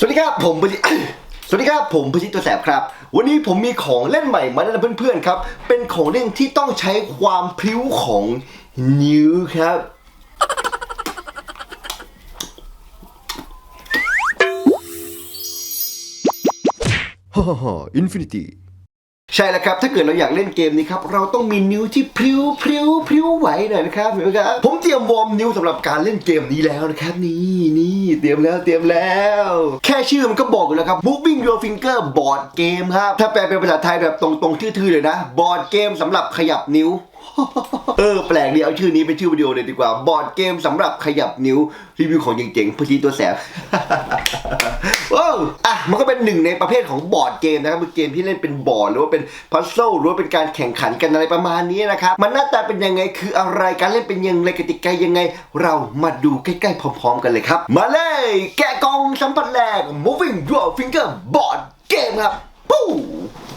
สวัสดีครับผมปจิสวัสดีครับผมปจิตตัวแสบครับ วันนี้ผมมีของเล่นใหม่มาแนะนำเพื่อนๆครับ เป็นของเล่นที่ต้องใช้ความพริ้วของนิ้วครับ ฮ่าฮ่าฮ่าอินฟินิตี้ ใช่แล้วครับ ถ้าเกิดเราอยากเล่นเกมนี้ครับ เราต้องมีนิ้วที่พริ้วพริ้วพริ้วไหวหน่อยนะครับเห็นไหมครับ ผมเตรียมวอร์มนิ้วสำหรับการเล่นเกมนี้แล้วนะครับ นี่นี่เตรียมแล้วเตรียมแล้ว แค่ชื่อมันก็บอกอยู่แล้วครับ Moving Your Finger Board Game ครับ ถ้าแปลเป็นภาษาไทยแบบตรงๆทื่อๆเลยนะ บอร์ดเกมสำหรับขยับนิ้ว เออแปลกดีเอาชื่อนี้เป็นชื่อวิดีโอเลยดีกว่า บอร์ดเกมสำหรับขยับนิ้วรีวิวของเจ๋งๆพอดีตัวแสบโอ้อะมันก็เป็นหนึ่งในประเภทของบอร์ดเกมนะครับคือเกมที่เล่นเป็นบอร์ดหรือว่าเป็นพัซเซิลหรือว่าเป็นการแข่งขันกันอะไรประมาณนี้นะครับมันหน้าตาเป็นยังไงคืออะไรการเล่นเป็นยังไงกติกายังไง เรามาดูใกล้ๆพร้อม ๆ กันเลยครับ มาเลย แกะกองสัมผัสแรก moving your finger board game ครับปู้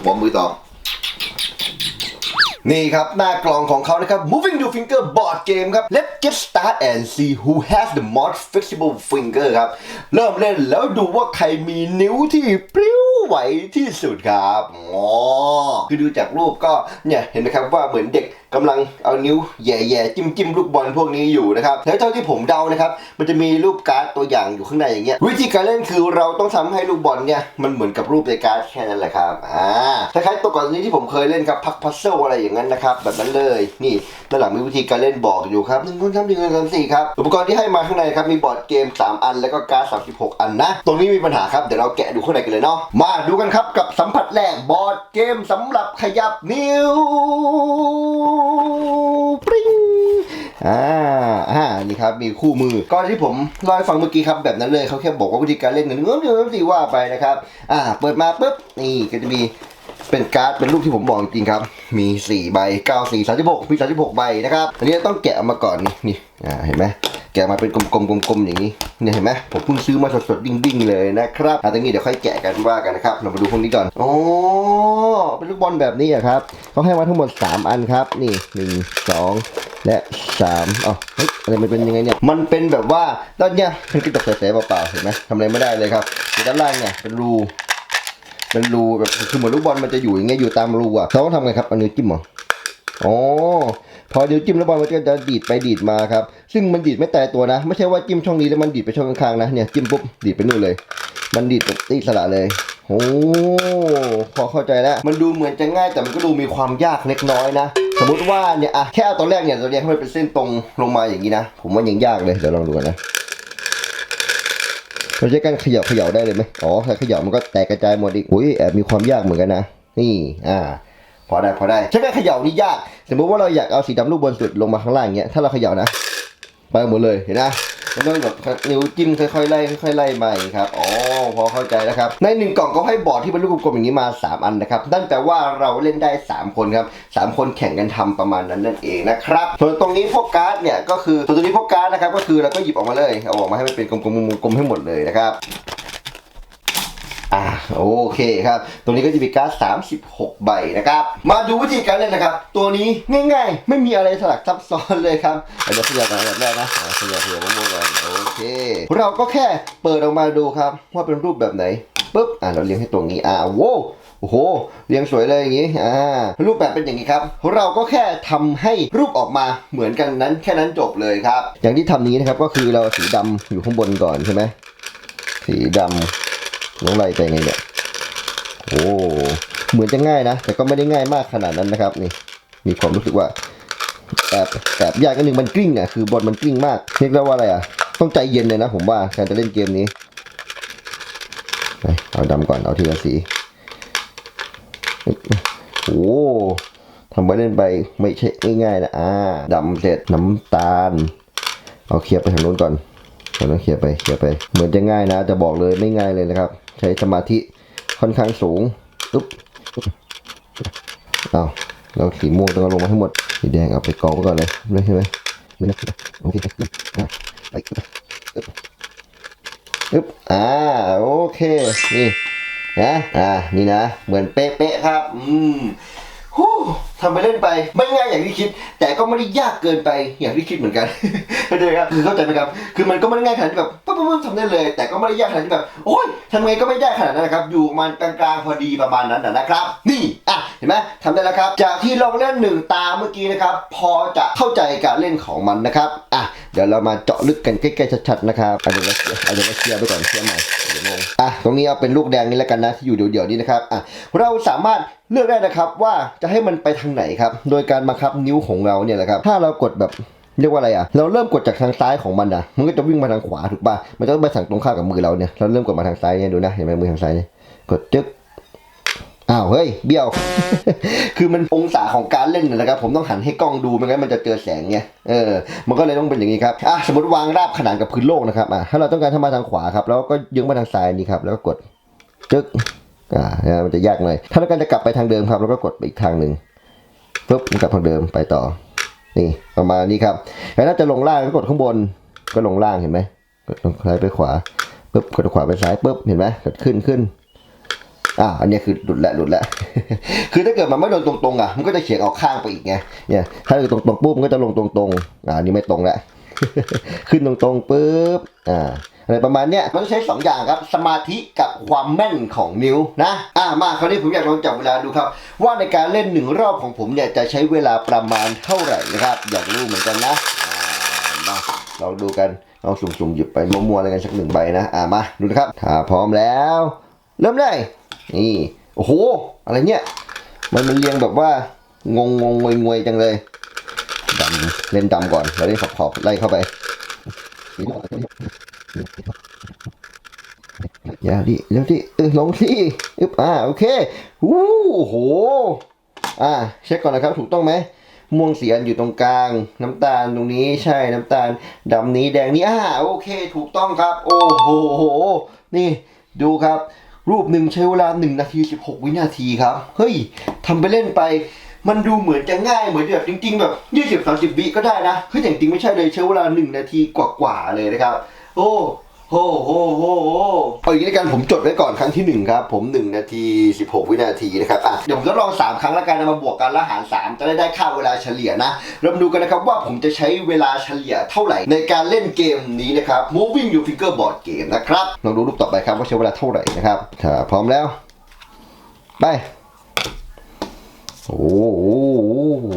วอร์มมือต่อ นี่ครับ หน้ากล่องของเขานะครับ Moving Your Finger Board Game ครับ Let's get start and see who has the most flexible finger ครับ เริ่มเล่นแล้วดูว่าใครมีนิ้วที่ปลิ้วไหวที่สุดครับอ๋อคือดูจากรูปก็เนี่ยเห็นไหมครับว่าเหมือนเด็กกำลังเอานิ้วแย่ๆจิ้มจิ้มลูกบอลพวกนี้อยู่นะครับแล้วเท่าที่ผมเดานะครับ มันจะมีรูปการ์ดตัวอย่างอยู่ข้างในอย่างเงี้ยวิธีการเล่นคือเราต้องทำให้ลูกบอลเนี่ยมันเหมือนกับรูปในการ์ดแค่นั้นแหละครับอ่าคล้ายๆตัวก่อนนี้ที่ผมเคยเล่นครับพักพัซเซิลอะไรอย่างนั้นนะครับแบบนั้นเลยนี่ด้านหลังมีวิธีการเล่นบอกอยู่ครับหนึ่งสองสามสี่หนึ่งสองสามสี่ครับอุปกรณ์ที่ให้มาข้างในครับมีบอร์ดเกม 3 อัน แล้วก็การ์ด36 อันนะตรงนี้มีปัญหาครับเดี๋ยวเราแกะดูข้างในกันเลยเนาะมาดูกันครับกับสัมผัสแรกบอร์ดเกมสำหรับขยับนิ้วปริ้งอ่าอ่านี่ครับมีคู่มือก็ที่ผมเล่าให้ฟังเมื่อกี้ครับแบบนั้นเลยเขาแค่บอกว่าวิธีการเล่นหนึ่งเงื่อนเงื่อนสี่ว่าไปนะครับ อ่า เปิดมาปุ๊บนี่ก็จะมีเป็นการ์ดเป็นรูปที่ผมบอกจริงครับ มี 4 ใบ 9 4 36 มี 36 ใบนะครับ อันนี้ต้องแกะออกมาก่อนนี่นี่อ่าเห็นไหม แกะมาเป็นกลมๆกลมๆอย่างนี้เนี่ยเห็นไหมผมเพิ่งซื้อมาสดๆดิ้งๆเลยนะครับอะตรงนี้เดี๋ยวค่อยแกะกันว่ากันนะครับเรามาดูพวกนี้ก่อนอ๋อเป็นลูกบอลแบบนี้อะครับเขาให้มาทั้งหมด 3 อันครับ นี่หนึ่งสองและสามอ๋อเฮ้ยอะไรมันเป็นยังไงเนี่ยมันเป็นแบบว่าด้านเนี้ยเป็นกระจกใสๆเปล่าๆเห็นไหมทำอะไรไม่ได้เลยครับด้านล่างเนี่ยเป็นรูเป็นรูแบบคือเหมือนลูกบอลมันจะอยู่อย่างเงี้ยอยู่ตามรูอะเขาต้องทำไงครับเอานิ้วจิ้มเหรออ๋อ พอนิ้วจิ้มแล้วบอลมันก็จะดีดไปดีดมาครับ ซึ่งมันดีดไม่แต่ตัวนะ ไม่ใช่ว่าจิ้มช่องนี้แล้วมันดีดไปช่องข้างๆนะ เนี่ยจิ้มปุ๊บดีดไปนู่นเลย มันดีดแบบอิสระเลยโอ้พอเข้าใจแล้ว มันดูเหมือนจะง่ายแต่มันก็ดูมีความยากเล็กน้อยนะ สมมุติว่าเนี่ยอะแค่เอาตอนแรกเนี่ยตัวเนี้ยให้มันเป็นเส้นตรงลงมาอย่างนี้นะ ผมว่ายังยากเลย เดี๋ยวลองดูกันนะเราใช้การเขย่าเขย่าได้เลยไหมอ๋อถ้าเขย่ามันก็แตกกระจายหมดอีกอุ้ยแอบมีความยากเหมือนกันนะ นี่ อ่า พอได้พอได้ใช้การเขย่านี่ยาก สมมติว่าเราอยากเอาสีดำลูกบนสุดลงมาข้างล่างเงี้ย ถ้าเราเขย่านะ ไปหมดเลย เห็นนะมันต้องแบบนิ้วจิ้มค่อยๆไล่ค่อยๆไล่มาครับ อ๋อ พอเข้าใจแล้วครับ ในหนึ่งกล่องเขาให้บอร์ดที่เป็นลูกกลมๆอย่างนี้มา 3 อันนะครับ นั่นแปลว่าเราเล่นได้ 3 คนครับ 3 คนแข่งกันทำประมาณนั้นนั่นเองนะครับ ส่วนตรงนี้พวกการ์ดเนี่ยก็คือส่วนตรงนี้พวกการ์ดนะครับก็คือเราก็หยิบออกมาเลย เอาออกมาให้มันเป็นกลมๆกลมๆให้หมดเลยนะครับ อ่าโอเคครับตรงนี้ก็จะมีการ์ด36 ใบนะครับ มาดูวิธีการเล่นนะครับ ตัวนี้ง่ายๆ ไม่มีอะไรสลักซับซ้อนเลยครับเดี๋ยวขยับกันอันดับแรกนะขยับขยับมะม่วงก่อนโอเค เราก็แค่เปิดออกมาดูครับว่าเป็นรูปแบบไหนปุ๊บอ่าเราเรียงให้ตรงนี้อ่าโว้โอ้โห เรียงสวยเลยอย่างนี้ อ่า รูปแบบเป็นอย่างนี้ครับ เราก็แค่ทำให้รูปออกมาเหมือนกันนั้นแค่นั้นจบเลยครับ อย่างที่ทำนี้นะครับก็คือเราสีดำอยู่ข้างบนก่อนใช่ไหม สีด ลงไล่ไปไงเนี่ยโอ้เหมือนจะง่ายนะ แต่ก็ไม่ได้ง่ายมากขนาดนั้นนะครับนี่มีความรู้สึกว่าแอบแอบยากนิดนึงมันกลิ้งอะคือบอลมันกลิ้งมากเรียกได้ว่าอะไรอะต้องใจเย็นเลยนะผมว่าการจะเล่นเกมนี้เอาดำก่อนเอาทีละสีโอ้ทำไปเล่นไปไม่ใช่ง่ายๆนะอ่าดำเสร็จน้ำตาล เอาเคลียร์ไปทางโน้นก่อน เราต้องเคลียไปเคลียไป เหมือนจะง่ายนะ จะบอกเลยไม่ง่ายเลยนะครับ ใช้สมาธิค่อนข้างสูงอุ๊บเอาเราสีม่วงต้องลงมาให้หมดสีแดงเอาไปกองไว้ก่อนเลยไม่ใช่ไหมไม่นะโอเคไปอึ๊บอ่าโอเคนี่นะอ่านี่นะ เหมือนเป๊ะๆครับ อืม ทำไปเล่นไปไม่ง่ายอย่างที่คิด แต่ก็ไม่ได้ยากเกินไปอย่างที่คิดเหมือนกันเข้าใจไหมครับคือเข้าใจไหมครับ คือมันก็ไม่ได้ง่ายขนาดที่แบบปุ๊บปุ๊บปุ๊บ ทำได้เลย แต่ก็ไม่ได้ยากขนาดที่แบบโอ้ยทำไงก็ไม่ได้ขนาดนั้นนะครับ อยู่มันกลางๆพอดีประมาณนั้นนะครับ นี่อะเห็นไหมทำได้แล้วครับ จากที่ลองเล่นหนึ่งตาเมื่อกี้นะครับ พอจะเข้าใจการเล่นของมันนะครับอะเดี๋ยวเรามาเจาะลึกกันใกล้ๆชัดๆนะครับเอาเดี๋ยวเราเอาเดี๋ยวเราเคลียร์ไปก่อนเคลียร์ใหม่เดี๋ยวงงอะตรงนี้เอาเป็นลูกแดงนี่แล้วกันนะที่อยู่เดี่ยวๆนี่นะครับอะเราสามารถเลือกได้นะครับว่าจะให้มันไปทางไหนครับ โดยการบังคับนิ้วของเราเนี่ยแหละครับ ถ้าเรากดแบบ เรียกว่าอะไรอะ เราเริ่มกดจากทางซ้ายของมันนะมันก็จะวิ่งมาทางขวาถูกป่ะ มันจะไปสั่งตรงข้ามกับมือเราเนี่ย เราเริ่มกดมาทางซ้ายเนี่ยดูนะ เห็นไหมมือทางซ้ายเนี่ย กดจึ๊กอ้าวเฮ้ยเบี้ยว คือมันองศาของการเล่นนะนะครับ ผมต้องหันให้กล้องดูไม่งั้นมันจะเจอแสงไงเออ มันก็เลยต้องเป็นอย่างนี้ครับอะสมมติวางราบขนานกับพื้นโลกนะครับอะถ้าเราต้องการทำมาทางขวาครับ แล้วก็ยึงมาทางซ้ายนี่ครับ แล้วก็กดจึ๊กอ่ามันจะยากหน่อยถ้าเราการจะกลับไปทางเดิมครับเราก็กดไปอีกทางหนึ่งปุ๊บกลับทางเดิมไปต่อ นี่ประมาณนี้ครับแล้วถ้าจะลงล่างก็กดข้างบนก็ลงล่างเห็นไหมกดลงซ้ายไปขวาปุ๊บกดขวาไปซ้ายปุ๊บเห็นไหมกดขึ้นขึ้นอ่าอันนี้คือหลุดแล้วหลุดแล้ว คือถ้าเกิดมันไม่โดนตรงๆอะ มันก็จะเฉียงออกข้างไปอีกไง เนี่ย ถ้าอยู่ตรงๆปุ๊บมันก็จะลงตรงๆ อ่านนี่ไม่ตรงแล้ว ขึ้นตรงๆปุ๊บ อ่า อะไรประมาณเนี้ยมันต้องใช้สองอย่างครับ สมาธิกับความแม่นของนิ้วนะอ่ามาคราวนี้ผมอยากลองจับเวลาดูครับ ว่าในการเล่นหนึ่งรอบของผมเนี่ยจะใช้เวลาประมาณเท่าไหร่นะครับ อยากรู้เหมือนกันนะอ่ามาลองดูกันลองสุ่มๆหยิบไปมัวๆอะไรกันสักหนึ่งใบนะอ่ามาดูนะครับถ้าพร้อมแล้ว เริ่มได้นี่โอ้โหอะไรเนี่ยมันมันเรียงแบบว่างงงงวยงวยจังเลยดำเล่นดำก่อนแล้วเล่นขอบๆไล่เข้าไป อย่าดิเร็วดิเออลงสิอึบอ่าโอเควู้โห อ่า เช็คก่อนนะครับถูกต้องไหมม่วงสีอันอยู่ตรงกลาง น้ำตาลตรงนี้ใช่น้ำตาลดำนี้แดงนี้อ่าโอเค ถูกต้องครับ โอ้โห นี่ดูครับ รูปหนึ่งใช้เวลา 1 นาที 16 วินาทีครับ เฮ้ยทำไปเล่นไป มันดูเหมือนจะง่ายเหมือนแบบจริง ๆ แบบ20 30 วิก็ได้นะเฮ้ยแต่จริงๆไม่ใช่เลยใช้เวลา 1 นาทีกว่าๆเลยนะครับ โอ้โหโหโหโหเอาอย่างนี้กันผมจดไว้ก่อนครั้งที่ 1 ครับ ผม 1 นาที 16 วินาทีนะครับอะเดี๋ยวผมจะลอง 3 ครั้งละกันนะมาบวกกันแล้วหาร 3 จะได้ได้ค่าเวลาเฉลี่ยนะ เรามาดูกันนะครับว่าผมจะใช้เวลาเฉลี่ยเท่าไหร่ ในการเล่นเกมนี้นะครับ Moving Your Finger Board Game นะครับลองดูรูปต่อไปครับว่าใช้เวลาเท่าไหร่นะครับถ้าพร้อมแล้ว ไปโอ้โห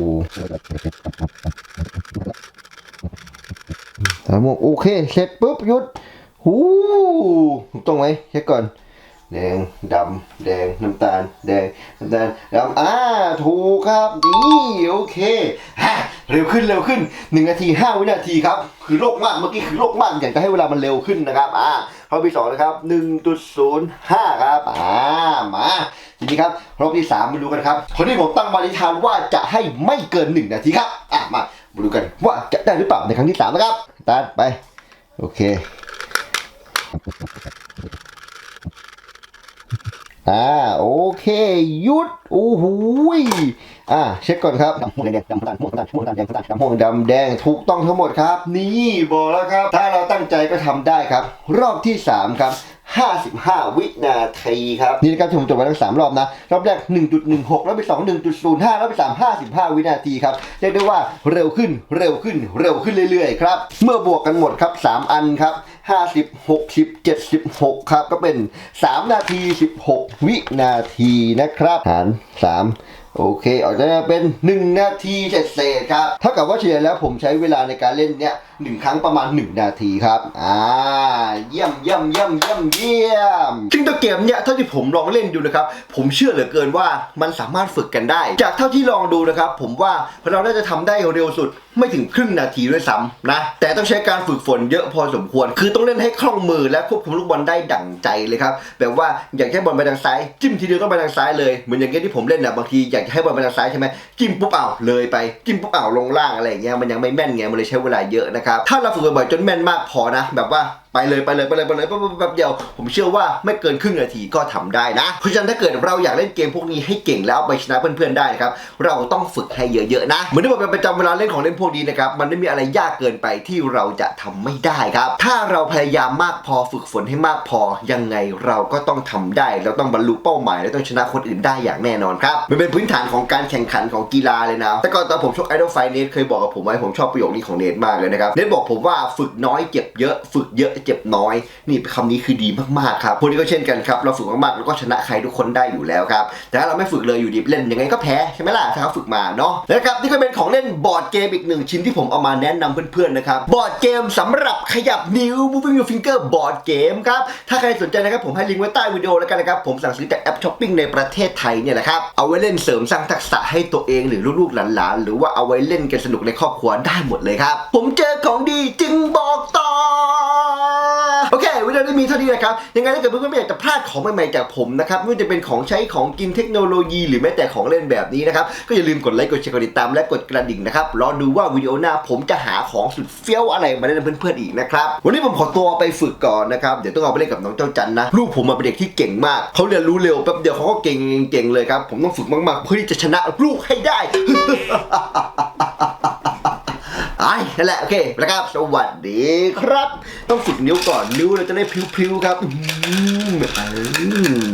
ตามวโอเค เสร็จปุ๊บหยุดหูต้องไหมเช็คก่อน แดงดำแดงน้ำตาล แดงน้ำตาลดำอ่าถูกครับดีโอเคฮะเร็วขึ้นเร็วขึ้นหนึ่งนาทีห้าวินาทีครับ คือโลกมากเมื่อกี้คือโลกมากอยากจะให้เวลามันเร็วขึ้นนะครับอ่าข้อที่สองนะครับหนึ่งจุดศูนย์ห้าครับอ่ามาทีนี้ครับรอบที่สามมาดูกันครับคนที่ผมตั้งมานิทานว่าจะให้ไม่เกินหนึ่งนาทีครับอะมา มาดูกันว่าจะได้หรือเปล่าในครั้งที่สามนะครับตัดไป โอเคอ่าโอเคยุดโอ้โหอ่าเช็คก่อนครับดำม่วงแดงดำตาลม่วงตาลม่วงตาลแดงตาลดำม่วงดำแดงถูกต้องทั้งหมดครับ นี่บอกแล้วครับ ถ้าเราตั้งใจก็ทำได้ครับ รอบที่สามครับ 55 วินาทีครับ นี่นะครับที่ผมจดไว้ทั้ง3รอบนะ รอบแรก 1.16 รอบที่2 1.05 รอบที่3 55 วินาทีครับ เรียกได้ว่าเร็วขึ้นเร็วขึ้นเร็วขึ้นเรื่อยๆครับ เมื่อบวกกันหมดครับ 3 อันครับ50 60 76 ครับ ก็เป็น 3 นาที 16 วินาทีนะครับ หาร 3โอเคออกจะเป็น 1 นาทีเศษครับ เท่ากับว่าเฉลี่ยแล้วผมใช้เวลาในการเล่นเนี่ย หนึ่งครั้งประมาณ 1 นาทีครับ อ่า เยี่ยมเยี่ยมเยี่ยมเยี่ยมเยี่ยมซึ่งตัวเกมเนี่ยเท่าที่ผมลองเล่นดูนะครับ ผมเชื่อเหลือเกินว่ามันสามารถฝึกกันได้ จากเท่าที่ลองดูนะครับ ผมว่าเราน่าจะทำได้เร็วสุดไม่ถึงครึ่งนาทีด้วยซ้ำนะ แต่ต้องใช้การฝึกฝนเยอะพอสมควร คือต้องเล่นให้คล่องมือและควบคุมลูกบอลได้ดั่งใจเลยครับ แบบว่าอยากให้บอลไปทางซ้าย จิ้มทีเดียวต้องไปทางซ้ายเลย เหมือนอย่างเงี้ยที่ผมเล่นนะบางทีอยากจะให้บอลไปทางซ้ายใช่ไหมจิ้มปุ๊บเอ้าเลยไป จิ้มปุ๊บอ้าลงล่างอะไรอย่างเงี้ยมันยังไม่แม่นไงมันเลยใช้เวลาเยอะนะครับถ้าเราฝึกบ่อยๆจนแม่นมากพอนะแบบว่าไปเลยไปเลยไปเลยไปเลยแป๊บแป๊บเดียวผมเชื่อว่าไม่เกินครึ่งนาทีก็ทำได้นะ เพราะฉะนั้นถ้าเกิดเราอยากเล่นเกมพวกนี้ให้เก่งแล้วไปชนะเพื่อนๆได้นะครับเราต้องฝึกให้เยอะๆนะ เหมือนที่บอกเป็นประจำเวลาเล่นของเล่นพวกนี้นะครับมันไม่มีอะไรยากเกินไปที่เราจะทำไม่ได้ครับ ถ้าเราพยายามมากพอฝึกฝนให้มากพอ ยังไงเราก็ต้องทำได้ เราต้องบรรลุเป้าหมายและต้องชนะคนอื่นได้อย่างแน่นอนครับมันเป็นพื้นฐฐานของการแข่งขันของกีฬาเลยนะแต่ก่อนตอนผมชกไอดอลไฟเนทเคยบอกกับผมไว้ผมชอบประโยคนี้ของเนทมากเลยนะครับเนทบอกผมว่าฝึกน้อยเจ็บเยอะ ฝึกเยอะเจ็บน้อย นี่คำนี้คือดีมากๆครับพวกนี้ก็เช่นกันครับเราฝึกมากๆแล้วก็ชนะใครทุกคนได้อยู่แล้วครับแต่ถ้าเราไม่ฝึกเลยอยู่ดีเล่นยังไงก็แพ้ใช่ไหมล่ะถ้าเขาฝึกมาเนาะแล้วครับนี่ก็เป็นของเล่นบอร์ดเกมอีกหนึ่งชิ้นที่ผมเอามาแนะนำเพื่อนๆนะครับบอร์ดเกมสำหรับขยับนิ้ว moving your finger บอร์ดเกมครับถ้าใครสนใจนะครับผมให้ลิงก์ไว้ใต้วิดีโอแล้วกันนะครับผมสั่งซื้อจากแอปช้อปปิ้งในประเทศไทยเนี่ยแหละครับเอาไว้เล่นเสริมสร้างทักษะให้ตัวเองหรือลูกๆหลานๆหรือว่าเอาไว้เล่นกันสนุกในครอบครัวได้หมดเลยครับผมเจอของดีจึงบอกต่อ โอเควิดีโอนี้มีเท่านี้นะครับ ยังไงถ้าเกิดเพื่อนๆไม่อยากจะพลาดของใหม่ๆจากผมนะครับ ไม่ว่าจะเป็นของใช้ของกินเทคโนโลยีหรือแม้แต่ของเล่นแบบนี้นะครับ ก็อย่าลืมกดไลค์กดแชร์กดติดตามและกดกระดิ่งนะครับ รอดูว่าวิดีโอหน้าผมจะหาของสุดเฟี้ยวอะไรมาแนะนำเพื่อนๆอีกนะครับ วันนี้ผมขอตัวไปฝึกก่อนนะครับเดี๋ยวต้องเอาไปเล่นกับน้องเจ้าจันนะลูกผมมาเป็นเด็กที่เก่งมากเขาเรียนรู้เร็วแป๊บเดียวเขาก็เก่งเก่งเลยครับผมต้องฝึกมากๆ เพื่อที่จะชนะลูกให้ได้ นั่นแหละโอเคแล้วครับสวัสดีครับ ต้องฝึกนิ้วก่อนนิ้วเราจะได้พริ้วๆครับอืม